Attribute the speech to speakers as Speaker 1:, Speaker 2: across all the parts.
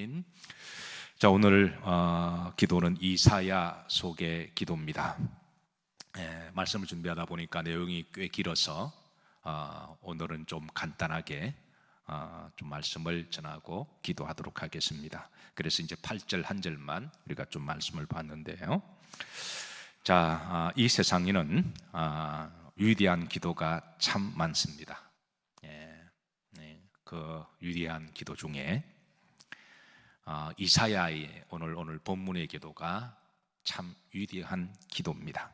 Speaker 1: 아멘. 자 오늘 어, 기도는 이사야 속의 기도입니다. 예, 말씀을 준비하다 보니까 내용이 꽤 길어서 어, 오늘은 좀 간단하게 어, 좀 말씀을 전하고 기도하도록 하겠습니다. 그래서 이제 8절 한 절만 우리가 좀 말씀을 봤는데요. 자, 아, 이 세상에는 아, 위대한 기도가 참 많습니다. 예, 네, 그 위대한 기도 중에 아, 이사야의 오늘 오늘 본문의 기도가 참 위대한 기도입니다.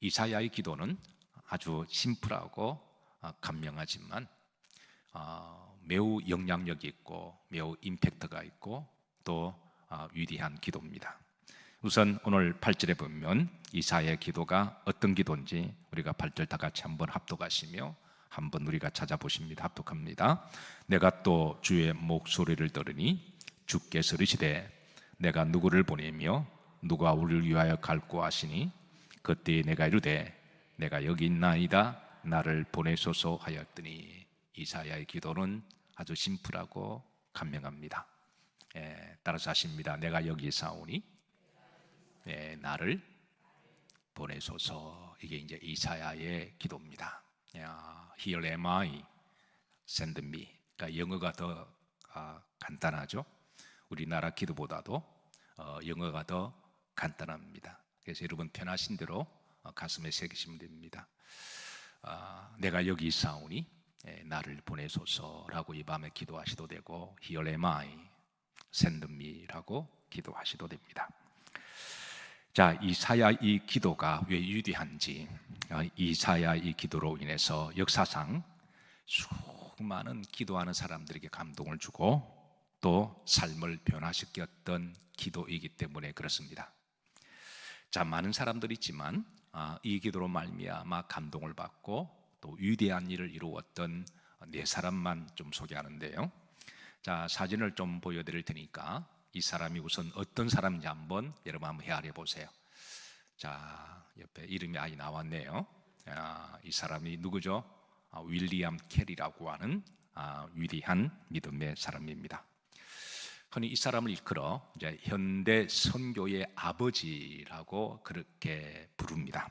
Speaker 1: 이사야의 기도는 아주 심플하고 아, 감명하지만 어, 매우 영향력 있고 매우 임팩트가 있고 또 아, 위대한 기도입니다. 우선 오늘 8절에 보면 이사야의 기도가 어떤 기도인지 우리가 8절 다 같이 한번 합독하시며 한번 우리가 찾아보십니다. 합독합니다. 내가 또 주의 목소리를 들으니 주께서 이르시되 내가 누구를 보내며 누가 우리를 위하여 갈고 하시니 그때 내가 이르되 내가 여기 있나이다 나를 보내소서 하였더니 이사야의 기도는 아주 심플하고 간명합니다. 예, 따라서 하십니다. 내가 여기 사오니 예, 나를 보내소서 이게 이제 이사야의 기도입니다. 야, Here am I, send me. 그러니까 영어가 더 아, 간단하죠. 우리나라 기도보다도 어, 영어가 더 간단합니다. 그래서 여러분 편하신 대로 어, 가슴에 새기시면 됩니다. 아, 내가 여기 있사오니 예, 나를 보내소서라고 이 밤에 기도하셔도 되고 Here am I, send me라고 기도하셔도 됩니다. 자, 이사야 이 기도가 왜 위대한지 어, 이사야 이 기도로 인해서 역사상 수많은 기도하는 사람들에게 감동을 주고 또 삶을 변화시켰던 기도이기 때문에 그렇습니다. 자, 많은 사람들이 있지만 아, 이 기도로 말미암아 감동을 받고 또 위대한 일을 이루었던 네 사람만 좀 소개하는데요. 자, 사진을 좀 보여드릴 테니까 이 사람이 우선 어떤 사람인지 한번 여러분 한번 헤아려 보세요. 자, 옆에 이름이 아예 나왔네요. 아, 이 사람이 누구죠? 아, 윌리엄 캐리라고 하는 아, 위대한 믿음의 사람입니다. 흔히 이 사람을 일컬어 이제 현대 선교의 아버지라고 그렇게 부릅니다.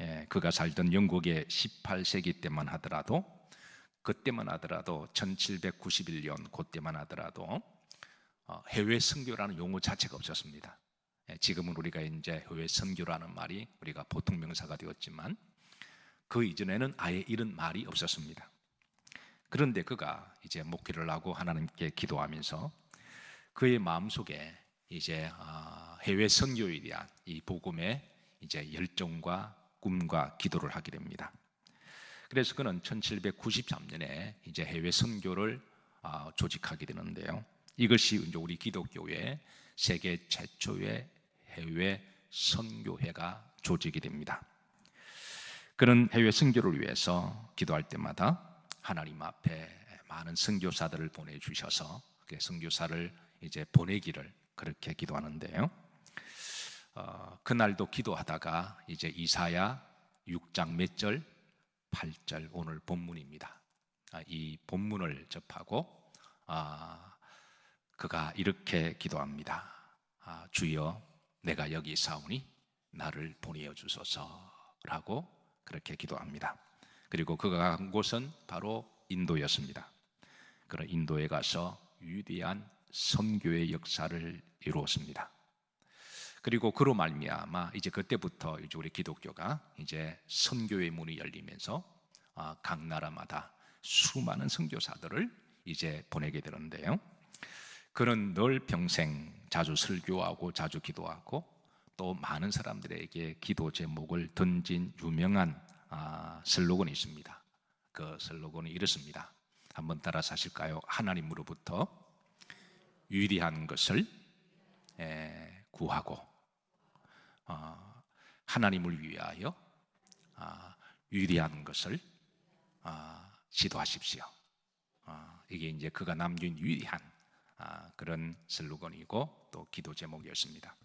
Speaker 1: 예, 그가 살던 영국의 18세기 때만 하더라도 그때만 하더라도 1791년 그때만 하더라도 어, 해외 선교라는 용어 자체가 없었습니다. 예, 지금은 우리가 이제 해외 선교라는 말이 우리가 보통 명사가 되었지만 그 이전에는 아예 이런 말이 없었습니다. 그런데 그가 이제 목회를 하고 하나님께 기도하면서 그의 마음속에 이제 어, 해외 선교에 대한 이 복음의 이제 열정과 꿈과 기도를 하게 됩니다. 그래서 그는 1793년에 이제 해외 선교를 어, 조직하게 되는데요. 이것이 이제 우리 기독교의 세계 최초의 해외 선교회가 조직이 됩니다. 그는 해외 선교를 위해서 기도할 때마다 하나님 앞에 많은 선교사들을 보내주셔서 그 선교사를 이제 보내기를 그렇게 기도하는데요. 어, 그날도 기도하다가 이제 이사야 6장 몇 절? 8절 오늘 본문입니다. 아, 이 본문을 접하고 아, 그가 이렇게 기도합니다. 아, 주여, 내가 여기 사오니 나를 보내어 주소서라고 그렇게 기도합니다. 그리고 그가 간 곳은 바로 인도였습니다. 그런 인도에 가서 위대한 선교의 역사를 이루었습니다. 그리고 그로 말미암아 이제 그때부터 이제 우리 기독교가 이제 선교의 문이 열리면서 아, 각 나라마다 수많은 선교사들을 이제 보내게 되는데요. 그는 늘 평생 자주 설교하고 자주 기도하고 또 많은 사람들에게 기도 제목을 던진 유명한 아, 슬로건이 있습니다. 그 슬로건이 이렇습니다. 한번 따라서 하실까요? 하나님으로부터 위대한 것을 구하고 어, 하나님을 위하여 아, 위대한 것을 시도하십시오. 어, 이게 이제 그가 남긴 위대한 아, 그런 슬로건이고 또 기도 제목이었습니다.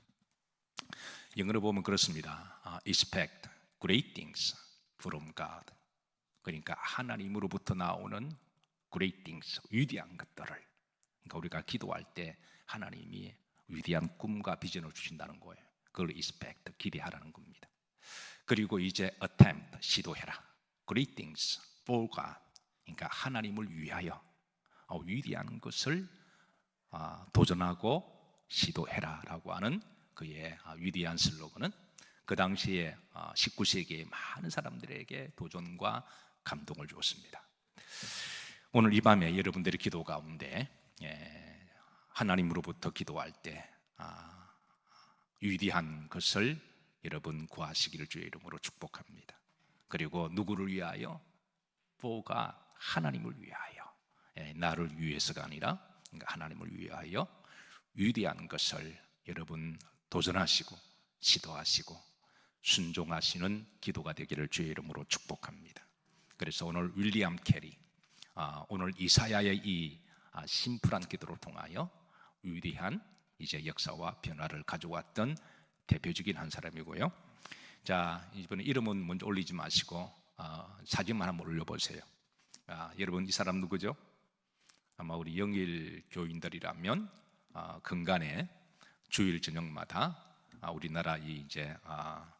Speaker 1: 영어로 보면 그렇습니다. 아, expect great things from God. 그러니까 하나님으로부터 나오는 great things, 위대한 것들을 그러니까 우리가 기도할 때 하나님이 위대한 꿈과 비전을 주신다는 거예요. 그걸 expect 기대하라는 겁니다. 그리고 이제 attempt 시도해라. Great things for God. 그러니까 하나님을 위하여 어, 위대한 것을 아, 도전하고 시도해라라고 하는 그의 아, 위대한 슬로건은 그 당시에 19세기의 많은 사람들에게 도전과 감동을 주었습니다. 오늘 이 밤에 여러분들의 기도 가운데 예, 하나님으로부터 기도할 때 아, 위대한 것을 여러분 구하시기를 주의 이름으로 축복합니다. 그리고 누구를 위하여? 보가 하나님을 위하여 예, 나를 위해서가 아니라 그러니까 하나님을 위하여 위대한 것을 여러분 도전하시고 시도하시고 순종하시는 기도가 되기를 주의 이름으로 축복합니다. 그래서 오늘 윌리엄 캐리 아, 오늘 이사야의 이 아, 심플한 기도를 통하여 위대한 이제 역사와 변화를 가져왔던 대표적인 한 사람이고요. 자 이번에 이름은 먼저 올리지 마시고 아, 사진만 한번 올려보세요. 아, 여러분 이 사람 누구죠? 아마 우리 영일 교인들이라면 아, 근간에 주일 저녁마다 아, 우리나라 이 이제 아,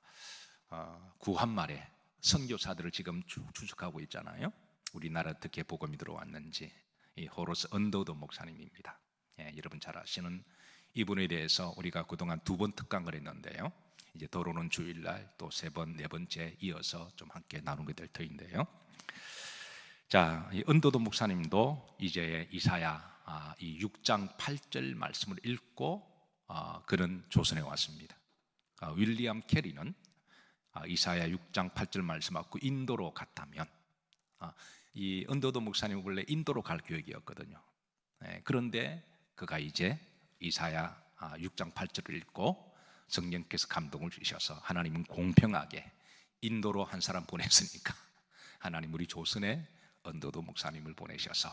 Speaker 1: 아, 구한말에 선교사들을 지금 쭉 추적하고 있잖아요. 우리나라 어떻게 복음이 들어왔는지 이 호로스 언더도 목사님입니다. 예, 여러분 잘 아시는 이분에 대해서 우리가 그동안 두 번 특강을 했는데요. 이제 도로는 주일날 또 세 번, 네 번째 이어서 좀 함께 나누게 될 터인데요. 자, 이 은도도 목사님도 이제 이사야 아, 이 6장 8절 말씀을 읽고 아, 그는 조선에 왔습니다. 아, 윌리엄 캐리는 아, 이사야 6장 8절 말씀하고 인도로 갔다면 아, 이 은도도 목사님 원래 인도로 갈 계획이었거든요. 네, 그런데 그가 이제 이사야 아, 6장 8절을 읽고 성령께서 감동을 주셔서 하나님은 공평하게 인도로 한 사람 보냈으니까 하나님 우리 조선에 언더도 목사님을 보내셔서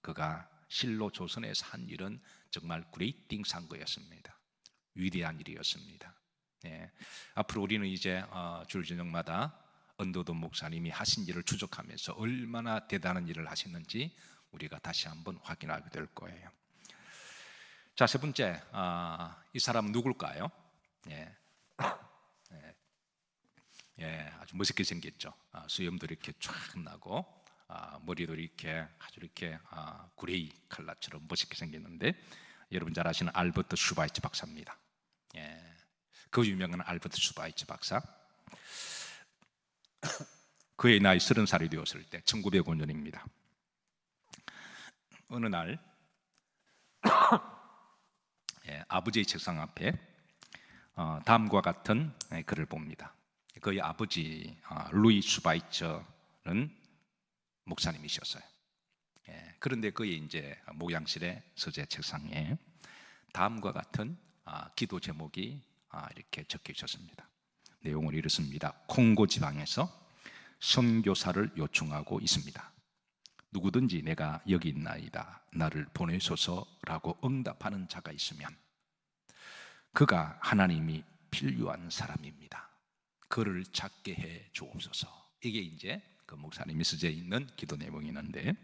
Speaker 1: 그가 실로 조선에서 한 일은 정말 그레이팅 산 거였습니다. 위대한 일이었습니다. 예. 앞으로 우리는 이제 어, 줄 저녁마다 언더도 목사님이 하신 일을 추적하면서 얼마나 대단한 일을 하셨는지 우리가 다시 한번 확인하게 될 거예요. 자, 세 번째, 아, 이 사람 누굴까요? 예. 예. 예, 아주 멋있게 생겼죠. 아, 수염도 이렇게 쫙 나고, 아, 머리도 이렇게 아주 이렇게 아, 그레이 칼라처럼 멋있게 생겼는데, 여러분 잘 아시는 알버트 슈바이츠 박사입니다. 예, 그 유명한 알버트 슈바이츠 박사. 그의 나이 30살이 되었을 때 1905년입니다. 어느 날 예, 아버지의 책상 앞에 어, 다음과 같은 예, 글을 봅니다. 그의 아버지 어, 루이 슈바이처는 목사님이셨어요. 예, 그런데 그의 이제 목양실의 서재 책상에 다음과 같은 아, 기도 제목이 아, 이렇게 적혀 있었습니다. 내용을 이렇습니다. 콩고 지방에서 선교사를 요청하고 있습니다. 누구든지 내가 여기 있나이다. 나를 보내소서라고 응답하는 자가 있으면 그가 하나님이 필요한 사람입니다. 그를 찾게 해 주옵소서. 이게 이제 그 목사님이 쓰져 있는 기도 내용이 있는데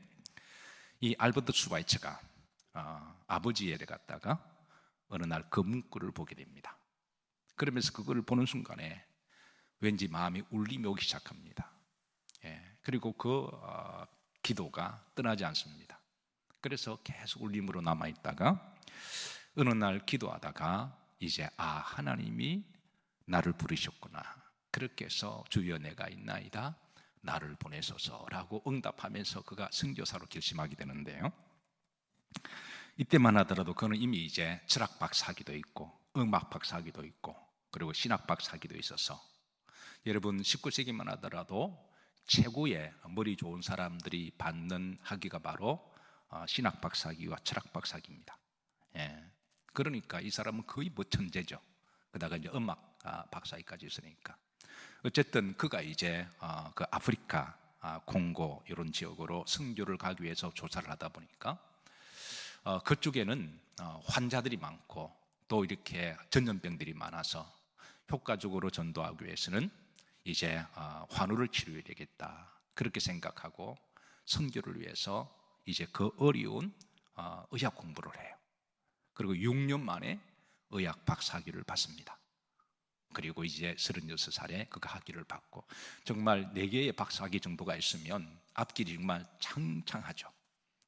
Speaker 1: 이 알버트 수바이처가 어, 아버지에게 갔다가 어느 날 그 문구를 보게 됩니다. 그러면서 그걸 보는 순간에 왠지 마음이 울림이 오기 시작합니다. 예, 그리고 그 어, 기도가 떠나지 않습니다. 그래서 계속 울림으로 남아 있다가 어느 날 기도하다가 이제 아 하나님이 나를 부르셨구나. 그렇게 해서 주여 내가 있나이다. 나를 보내소서라고 응답하면서 그가 선교사로 결심하게 되는데요. 이때만 하더라도 그는 이미 이제 철학 박 사기도 있고 음악 박 사기도 있고 그리고 신학 박 사기도 있어서 여러분 19세기만 하더라도 최고의 머리 좋은 사람들이 받는 학위가 바로 어, 신학 박사기와 철학 박사기입니다. 예. 그러니까 이 사람은 거의 뭐 천재죠. 그다가 이제 음악 아, 박사기까지 있으니까 어쨌든 그가 이제 어, 그 아프리카, 아, 콩고 이런 지역으로 선교를 가기 위해서 조사를 하다 보니까 어, 그쪽에는 어, 환자들이 많고 또 이렇게 전염병들이 많아서 효과적으로 전도하기 위해서는 이제 어, 환우를 치료해야 되겠다 그렇게 생각하고 선교를 위해서 이제 그 어려운 어, 의학 공부를 해요. 그리고 6년 만에 의학 박사학위를 받습니다. 그리고 이제 36살에 그 학위를 받고 정말 4개의 박사학위 정도가 있으면 앞길이 정말 창창하죠.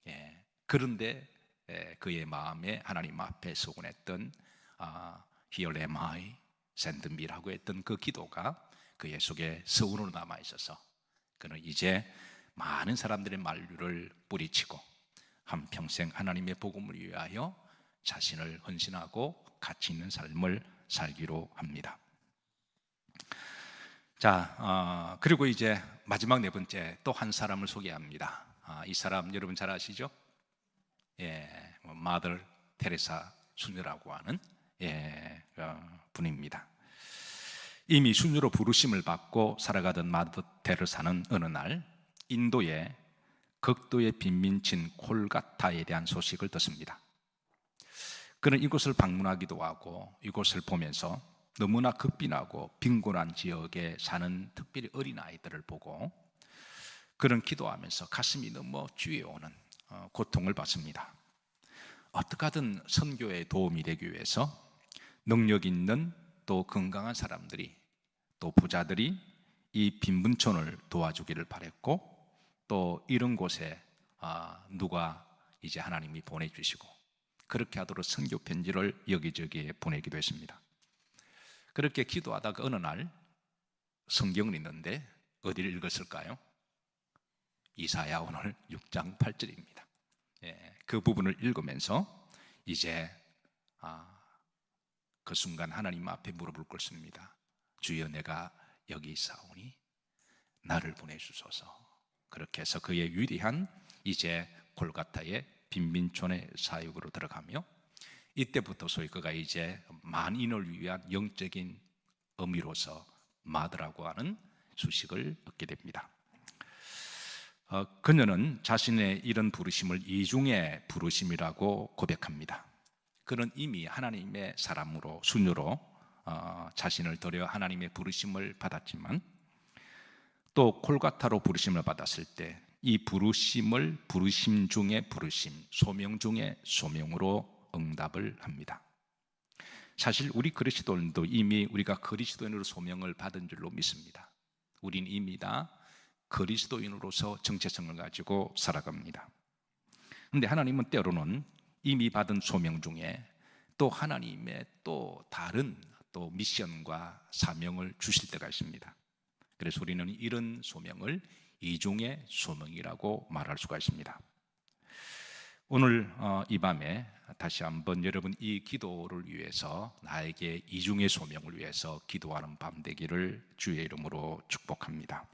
Speaker 1: 예. 그런데 예, 그의 마음에 하나님 앞에 서곤했던 아, send me라고 했던 그 기도가 그의 속에 서울로 남아 있어서 그는 이제 많은 사람들의 만류를 뿌리치고 한 평생 하나님의 복음을 위하여 자신을 헌신하고 가치 있는 삶을 살기로 합니다. 자, 어, 그리고 이제 마지막 네 번째 또 한 사람을 소개합니다. 아, 이 사람 여러분 잘 아시죠? 예, 뭐 마들 테레사 수녀라고 하는 예, 어, 분입니다. 이미 수녀로 부르심을 받고 살아가던 마더 테레사는 어느 날 인도의 극도의 빈민친 콜가타에 대한 소식을 듣습니다. 그는 이곳을 방문하기도 하고 이곳을 보면서 너무나 극빈하고 빈곤한 지역에 사는 특별히 어린 아이들을 보고 그런 기도하면서 가슴이 너무 쥐어오는 어, 고통을 받습니다. 어떻게 하든 선교에 도움이 되기 위해서 능력 있는 또 건강한 사람들이 또 부자들이 이 빈문촌을 도와주기를 바랬고 또 이런 곳에 아, 누가 이제 하나님이 보내주시고 그렇게 하도록 선교 편지를 여기저기에 보내기도 했습니다. 그렇게 기도하다가 어느 날 성경을 읽는데 어디를 읽었을까요? 이사야 오늘 6장 8절입니다. 예, 그 부분을 읽으면서 이제 아, 그 순간 하나님 앞에 무릎을 꿇습니다. 주여 내가 여기 있사오니 나를 보내주소서. 그렇게 해서 그의 위대한 이제 골가타의 빈민촌의 사역으로 들어가며 이때부터 소위 그가 이제 만인을 위한 영적인 의미로서 마드라고 하는 수식을 얻게 됩니다. 어, 그녀는 자신의 이런 부르심을 이중의 부르심이라고 고백합니다. 그는 이미 하나님의 사람으로 수녀로 어, 자신을 드려 하나님의 부르심을 받았지만 또 콜가타로 부르심을 받았을 때 이 부르심을 부르심 중에 부르심, 소명 중에 소명으로 응답을 합니다. 사실 우리 그리스도인도 이미 우리가 그리스도인으로 소명을 받은 줄로 믿습니다. 우린 이미 다 그리스도인으로서 정체성을 가지고 살아갑니다. 근데 하나님은 때로는 이미 받은 소명 중에 또 하나님의 또 다른 또 미션과 사명을 주실 때가 있습니다. 그래서 우리는 이런 소명을 이중의 소명이라고 말할 수가 있습니다. 오늘 어, 이 밤에 다시 한번 여러분 이 기도를 위해서 나에게 이중의 소명을 위해서 기도하는 밤 되기를 주의 이름으로 축복합니다.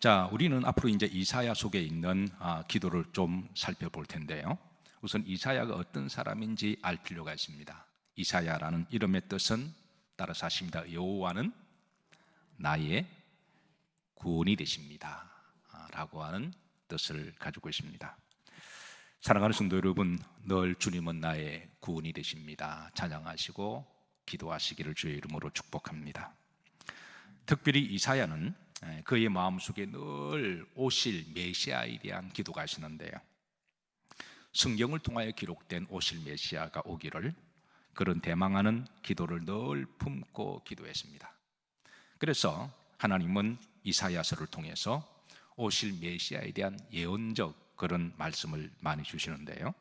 Speaker 1: 자, 우리는 앞으로 이제 이사야 속에 있는 아, 기도를 좀 살펴볼 텐데요. 우선 이사야가 어떤 사람인지 알 필요가 있습니다. 이사야라는 이름의 뜻은 따라서 하십니다. 여호와는 나의 구원이 되십니다. 아, 라고 하는 뜻을 가지고 있습니다. 사랑하는 성도 여러분, 늘 주님은 나의 구원이 되십니다. 찬양하시고 기도하시기를 주의 이름으로 축복합니다. 특별히 이사야는 그의 마음속에 늘 오실 메시아에 대한 기도가 하시는데요. 성경을 통하여 기록된 오실 메시아가 오기를 그런 대망하는 기도를 늘 품고 기도했습니다. 그래서 하나님은 이사야서를 통해서 오실 메시아에 대한 예언적 그런 말씀을 많이 주시는데요.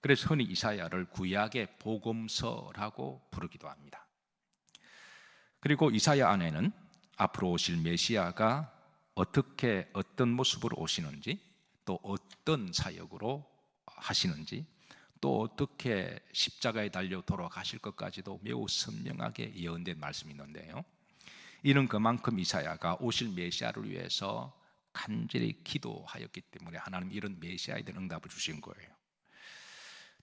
Speaker 1: 그래서 흔히 이사야를 구약의 복음서라고 부르기도 합니다. 그리고 이사야 안에는 앞으로 오실 메시아가 어떻게 어떤 모습으로 오시는지 또 어떤 사역으로 하시는지 또 어떻게 십자가에 달려 돌아가실 것까지도 매우 선명하게 예언된 말씀이 있는데요. 이는 그만큼 이사야가 오실 메시아를 위해서 간절히 기도하였기 때문에 하나님 이런 메시아에 대한 응답을 주신 거예요.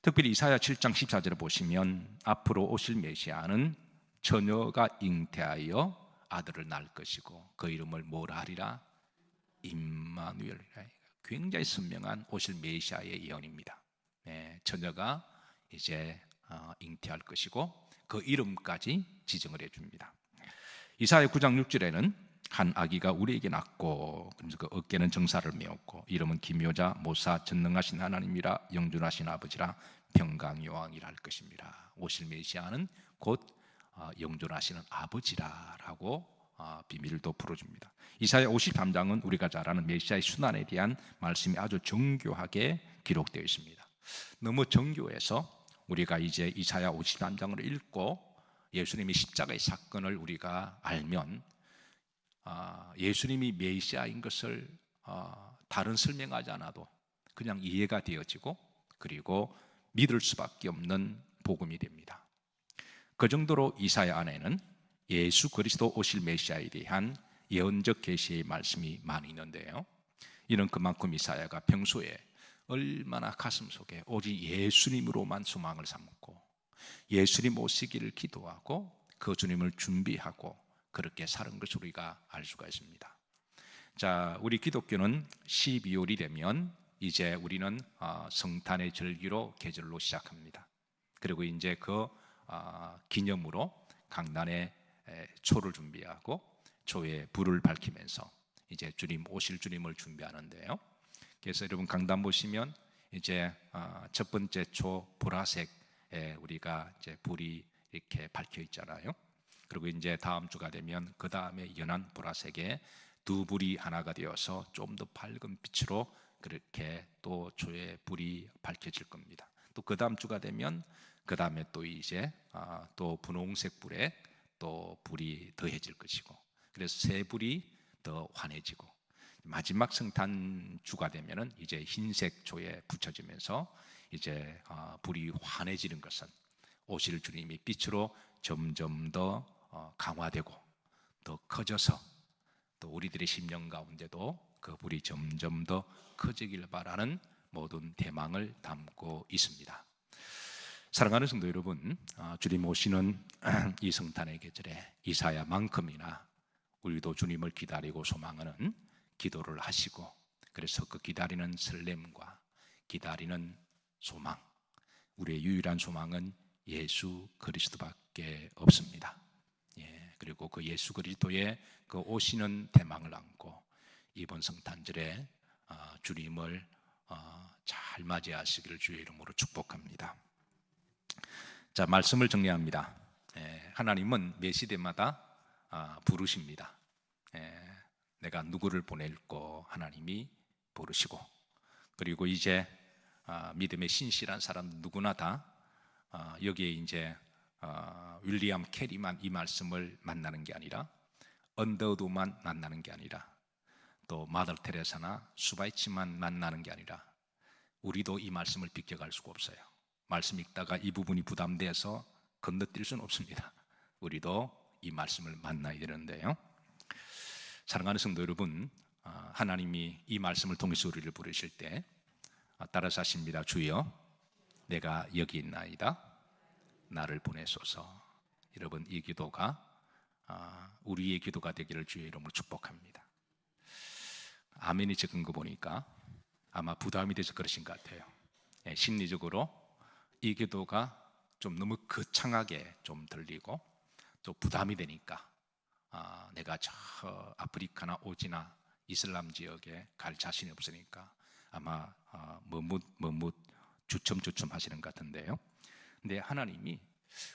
Speaker 1: 특별히 이사야 7장 14절을 보시면 앞으로 오실 메시아는 처녀가 잉태하여 아들을 낳을 것이고 그 이름을 뭐라 하리라 임마누엘 굉장히 선명한 오실 메시아의 예언입니다. 네, 처녀가 이제 어, 잉태할 것이고 그 이름까지 지정을 해줍니다. 이사야 9장 6절에는 한 아기가 우리에게 낳고 그 어깨는 정사를 메었고 이름은 기묘자 모사 전능하신 하나님이라 영존하신 아버지라 평강여왕이라 할 것입니다. 오실 메시아는 곧 아, 영존하시는 아버지라라고 아, 비밀을 또 풀어줍니다. 이사야 53장은 우리가 잘 아는 메시아의 순환에 대한 말씀이 아주 정교하게 기록되어 있습니다. 너무 정교해서 우리가 이제 이사야 53장을 읽고 예수님의 십자가의 사건을 우리가 알면 아, 예수님이 메시아인 것을 아, 다른 설명하지 않아도 그냥 이해가 되어지고 그리고 믿을 수밖에 없는 복음이 됩니다. 그 정도로 이사야 안에는 예수 그리스도 오실 메시아에 대한 예언적 계시의 말씀이 많이 있는데요. 이는 그만큼 이사야가 평소에 얼마나 가슴 속에 오직 예수님으로만 소망을 삼고 예수님 오시기를 기도하고 그 주님을 준비하고 그렇게 사는 것을 우리가 알 수가 있습니다. 자, 우리 기독교는 12월이 되면 이제 우리는 어, 성탄의 절기로 계절로 시작합니다. 그리고 이제 그 어, 기념으로 강단에 초를 준비하고 초에 불을 밝히면서 이제 주님 오실 주님을 준비하는데요. 그래서 여러분 강단 보시면 이제 어, 첫 번째 초 보라색에 우리가 이제 불이 이렇게 밝혀 있잖아요. 그리고 이제 다음 주가 되면 그 다음에 연한 보라색에 두 불이 하나가 되어서 좀 더 밝은 빛으로 그렇게 또 초의 불이 밝혀질 겁니다. 또 그 다음 주가 되면 그 다음에 또 이제 아, 또 분홍색 불에 또 불이 더해질 것이고 그래서 세 불이 더 환해지고 마지막 성탄 주가 되면은 이제 흰색 조에 붙여지면서 이제 어, 불이 환해지는 것은 오실 주님이 빛으로 점점 더 어, 강화되고 더 커져서 또 우리들의 심령 가운데도 그 불이 점점 더 커지길 바라는 모든 대망을 담고 있습니다. 사랑하는 성도 여러분, 어, 주님 오시는 이 성탄의 계절에 이사야만큼이나 우리도 주님을 기다리고 소망하는 기도를 하시고 그래서 그 기다리는 설렘과 기다리는 소망 우리의 유일한 소망은 예수 그리스도밖에 없습니다. 예, 그리고 그 예수 그리스도의 그 오시는 대망을 안고 이번 성탄절에 어, 주님을 어, 잘 맞이하시기를 주의 이름으로 축복합니다. 자 말씀을 정리합니다. 예, 하나님은 매 시대마다 아, 부르십니다. 예, 내가 누구를 보낼고 하나님이 부르시고 그리고 이제 아, 믿음의 신실한 사람 누구나 다 아, 여기에 이제 아, 윌리엄 캐리만 이 말씀을 만나는 게 아니라 언더우드만 만나는 게 아니라 또 마더 테레사나 수바이치만 만나는 게 아니라 우리도 이 말씀을 비껴갈 수가 없어요. 말씀 읽다가 이 부분이 부담돼서 건너뛸 수는 없습니다. 우리도 이 말씀을 만나야 되는데요. 사랑하는 성도 여러분, 아, 하나님이 이 말씀을 통해서 우리를 부르실 때 아, 따라서 하십니다. 주여, 내가 여기 있나이다. 나를 보내소서. 여러분, 이 기도가 아, 우리의 기도가 되기를 주의 이름으로 축복합니다. 아멘이 적은 거 보니까 아마 부담이 돼서 그러신 것 같아요. 예, 심리적으로 이 기도가 좀 너무 거창하게 좀 들리고 또 부담이 되니까 아, 내가 저 아프리카나 오지나 이슬람 지역에 갈 자신이 없으니까 아마 아, 머뭇 머뭇 주춤주춤 하시는 것 같은데요. 근데 하나님이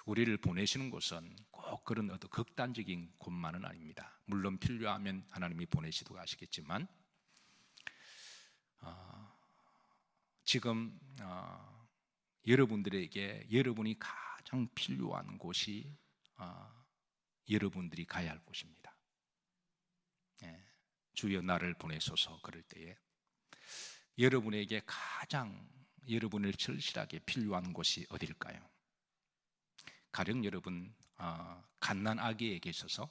Speaker 1: 우리를 보내시는 곳은 꼭 그런 어떤 극단적인 곳만은 아닙니다. 물론 필요하면 하나님이 보내시도 하시겠지만 어, 지금 어, 여러분들에게 여러분이 가장 필요한 곳이 어, 여러분들이 가야 할 곳입니다. 예, 주여 나를 보내소서 그럴 때에 여러분에게 가장 여러분을 절실하게 필요한 곳이 어딜까요? 가령 여러분 어, 갓난 아기에게 있어서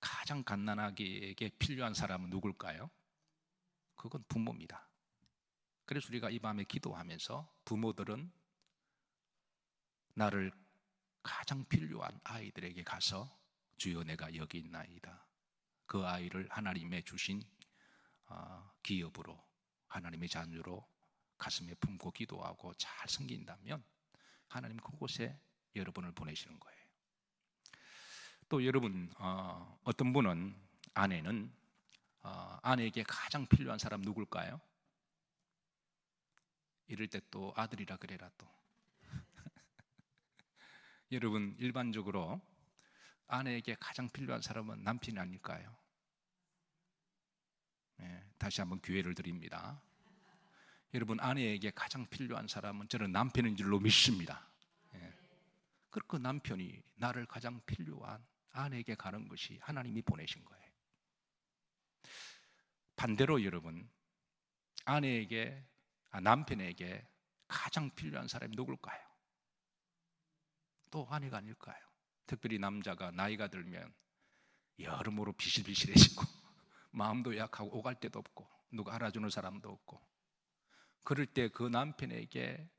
Speaker 1: 가장 갓난 아기에게 필요한 사람은 누굴까요? 그건 부모입니다. 그래서 우리가 이 밤에 기도하면서 부모들은 나를 가장 필요한 아이들에게 가서 주여 내가 여기 있나이다. 그 아이를 하나님의 주신 어, 기업으로 하나님의 자녀로 가슴에 품고 기도하고 잘 섬긴다면 하나님 그곳에 여러분을 보내시는 거예요. 또 여러분 어, 어떤 분은 아내는 어, 아내에게 가장 필요한 사람 누굴까요? 이럴 때 또 아들이라 그래라 또. 여러분 일반적으로 아내에게 가장 필요한 사람은 남편이 아닐까요? 예, 다시 한번 기회를 드립니다. 여러분 아내에게 가장 필요한 사람은 저는 남편인 줄로 믿습니다. 예. 그 남편이 나를 가장 필요한 아내에게 가는 것이 하나님이 보내신 거예요. 반대로 여러분 아내에게 아, 남편에게 가장 필요한 사람이 누굴까요? 또 아내가 아닐까요? 특별히 남자가 나이가 들면 여러모로 비실비실해지고 마음도 약하고 오갈 데도 없고 누가 알아주는 사람도 없고 그럴 때 그 남편에게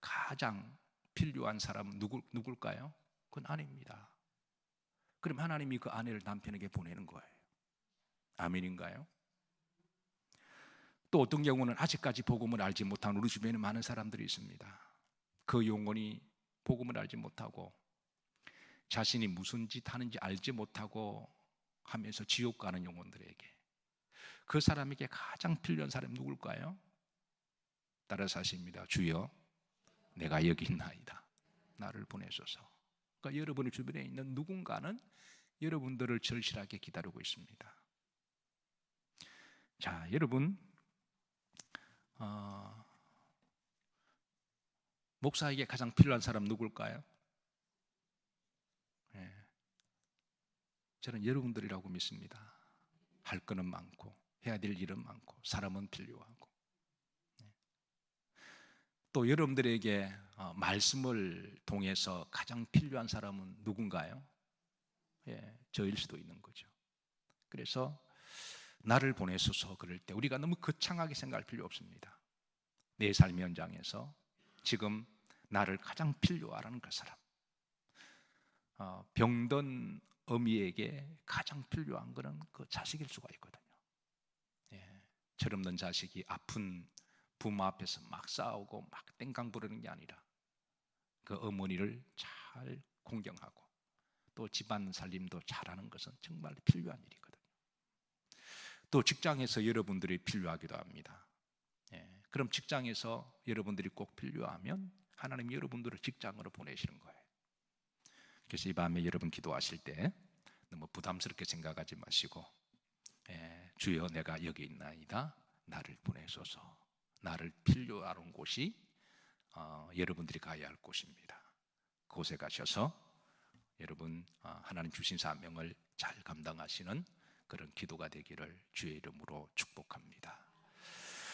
Speaker 1: 가장 필요한 사람은 누구, 누굴까요? 그건 아내입니다. 그럼 하나님이 그 아내를 남편에게 보내는 거예요. 아멘인가요? 또 어떤 경우는 아직까지 복음을 알지 못한 우리 주변에 많은 사람들이 있습니다. 그 영혼이 복음을 알지 못하고 자신이 무슨 짓 하는지 알지 못하고 하면서 지옥 가는 영혼들에게 그 사람에게 가장 필요한 사람이 누굴까요? 따라서 하십니다. 주여, 내가 여기 있나이다. 나를 보내소서. 그러니까 여러분의 주변에 있는 누군가는 여러분들을 절실하게 기다리고 있습니다. 자, 여러분, 어, 목사에게 가장 필요한 사람 누굴까요? 예. 저는 여러분들이라고 믿습니다. 할 거는 많고 해야 될 일은 많고 사람은 필요하고 예. 또 여러분들에게 어, 말씀을 통해서 가장 필요한 사람은 누군가요? 예, 저일 수도 있는 거죠. 그래서 나를 보내소서 그럴 때 우리가 너무 거창하게 생각할 필요 없습니다. 내 삶의 현장에서 지금 나를 가장 필요하라는 그 사람. 어, 병든 어미에게 가장 필요한 것은 그 자식일 수가 있거든요. 예, 철없는 자식이 아픈 부모 앞에서 막 싸우고 막 땡강 부르는 게 아니라 그 어머니를 잘 공경하고 또 집안 살림도 잘하는 것은 정말 필요한 일이거든요. 또 직장에서 여러분들이 필요하기도 합니다. 예, 그럼 직장에서 여러분들이 꼭 필요하면 하나님 여러분들을 직장으로 보내시는 거예요. 그래서 이 밤에 여러분 기도하실 때 너무 부담스럽게 생각하지 마시고 예, 주여 내가 여기 있나이다 나를 보내소서 나를 필요하는 곳이 어, 여러분들이 가야 할 곳입니다. 그곳에 가셔서 여러분 어, 하나님 주신 사명을 잘 감당하시는 그런 기도가 되기를 주의 이름으로 축복합니다.